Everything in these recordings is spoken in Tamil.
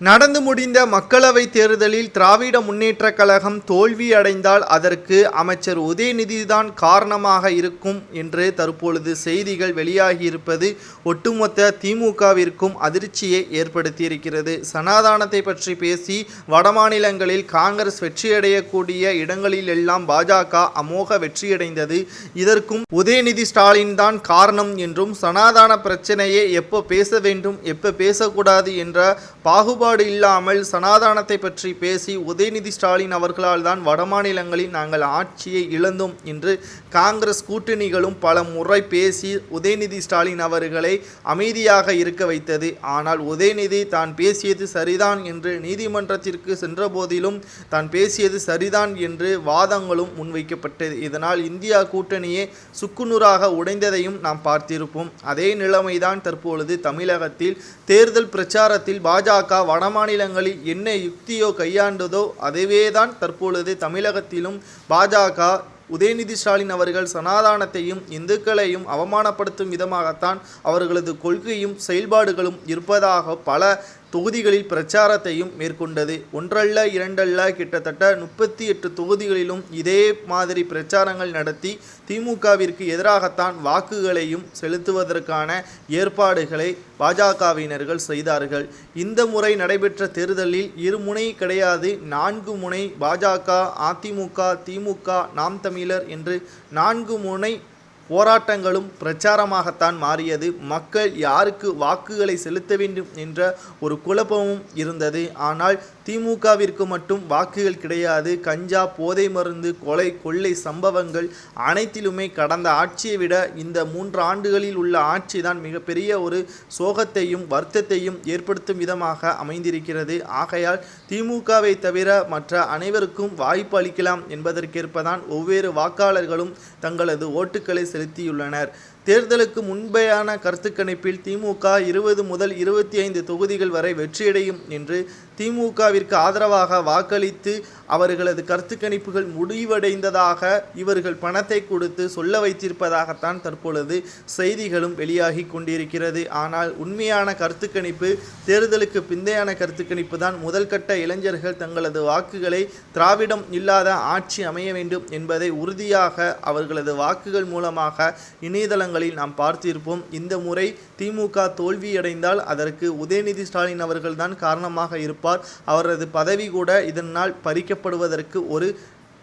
நடந்து முடிந்த மக்களவைத் தேர்தலில் திராவிட முன்னேற்றக் கழகம் தோல்வி அடைந்தால் அதற்கு அமைச்சர் உதயநிதிதான் காரணமாக இருக்கும் என்று தற்பொழுது செய்திகள் வெளியாகியிருப்பது ஒட்டுமொத்த திமுகவிற்கும் அதிர்ச்சியை ஏற்படுத்தியிருக்கிறது. சனாதானத்தை பற்றி பேசி வடமாநிலங்களில் காங்கிரஸ் வெற்றியடையக்கூடிய இடங்களில் எல்லாம் பாஜக அமோக வெற்றியடைந்தது. இதற்கும் உதயநிதி ஸ்டாலின் தான் காரணம் என்றும் சனாதான பிரச்சனையை எப்போ பேச வேண்டும் எப்போ பேசக்கூடாது என்ற பாகுபாடு இல்லாமல் சனாதானத்தை பற்றி பேசி உதயநிதி ஸ்டாலின் அவர்களால் தான் வடமாநிலங்களில் நாங்கள் ஆட்சியை இழந்தோம் என்று காங்கிரஸ் கூட்டணிகளும் பல முறை பேசி உதயநிதி ஸ்டாலின் அவர்களை அமைதியாக இருக்க வைத்தது. ஆனால் உதயநிதி தான் பேசியது சரிதான் என்று நீதிமன்றத்திற்கு சென்ற போதிலும் தான் பேசியது சரிதான் என்று வாதங்களும் முன்வைக்கப்பட்டது. இதனால் இந்தியா கூட்டணியே சுக்குநூறாக உடைந்ததையும் நாம் பார்த்திருப்போம். அதே நிலைமைதான் தற்பொழுது தமிழகத்தில் தேர்தல் பிரச்சாரத்தில் பாஜக வடமாநிலங்களில் என்ன யுக்தியோ கையாண்டதோ அதுவே தான் தற்பொழுது தமிழகத்திலும் பாஜக உதயநிதி ஸ்டாலின் அவர்கள் சனாதானத்தையும் இந்துக்களையும் அவமானப்படுத்தும் விதமாகத்தான் அவர்களது கொள்கையும் செயல்பாடுகளும் இருப்பதாக பல தொகுதிகளில் பிரச்சாரத்தையும் மேற்கொண்டது. ஒன்றல்ல இரண்டல்ல கிட்டத்தட்ட முப்பத்தி எட்டு தொகுதிகளிலும் இதே மாதிரி பிரச்சாரங்கள் நடத்தி திமுகவிற்கு எதிராகத்தான் வாக்குகளையும் செலுத்துவதற்கான ஏற்பாடுகளை பாஜகவினர்கள் செய்தார்கள். இந்த முறை நடைபெற்ற தேர்தலில் இருமுனை கிடையாது நான்கு முனை பாஜக அதிமுக திமுக நாம் தமிழர் என்று நான்கு முனை போராட்டங்களும் பிரச்சாரமாகத்தான் மாறியது. மக்கள் யாருக்கு வாக்குகளை செலுத்த வேண்டும் என்ற ஒரு குழப்பமும் இருந்தது. ஆனால் திமுகவிற்கு மட்டும் வாக்குகள் கிடையாது. கஞ்சா போதை மருந்து கொலை கொள்ளை சம்பவங்கள் அனைத்திலுமே கடந்த ஆட்சியை விட இந்த மூன்று ஆண்டுகளில் உள்ள ஆட்சி தான் மிகப்பெரிய ஒரு சோகத்தையும் வருத்தத்தையும் ஏற்படுத்தும் விதமாக அமைந்திருக்கிறது. ஆகையால் திமுகவை தவிர மற்ற அனைவருக்கும் வாய்ப்பு அளிக்கலாம் என்பதற்கேற்பதான் ஒவ்வொரு வாக்காளர்களும் தங்களது ஓட்டுக்களை செலுத்தியுள்ளனர். தேர்தலுக்கு முன்பேயான கருத்து கணிப்பில் திமுக இருபது முதல் இருபத்தி ஐந்து தொகுதிகள் வரை வெற்றியடையும் என்று திமுகவிற்கு ஆதரவாக வாக்களித்து அவர்களது கருத்து கணிப்புகள் முடிவடைந்ததாக இவர்கள் பணத்தை கொடுத்து சொல்ல வைத்திருப்பதாகத்தான் தற்பொழுது செய்திகளும் வெளியாகி கொண்டிருக்கிறது. ஆனால் உண்மையான கருத்து கணிப்பு தேர்தலுக்கு பிந்தையான கருத்து கணிப்பு தான் முதல் கட்ட இளைஞர்கள் தங்களது வாக்குகளை திராவிடம் இல்லாத ஆட்சி அமைய வேண்டும் என்பதை உறுதியாக அவர்களது வாக்குகள் மூலமாக இணையதளங்கள் இணையதளங்களில் நாம் பார்த்திருப்போம். இந்த முறை திமுக தோல்வியடைந்தால் அதற்கு உதயநிதி ஸ்டாலின் அவர்கள்தான் காரணமாக இருப்பார். அவரது பதவி கூட இதனால் பறிக்கப்படுவதற்கு ஒரு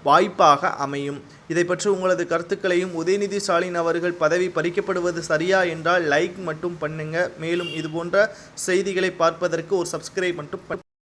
வாய்ப்பாக அமையும். இதை பற்றி உங்களது கருத்துக்களையும் உதயநிதி ஸ்டாலின் அவர்கள் பதவி பறிக்கப்படுவது சரியா என்றால் லைக் மட்டும் பண்ணுங்க. மேலும் இது போன்ற செய்திகளை பார்ப்பதற்கு ஒரு சப்ஸ்கிரைப் மட்டும்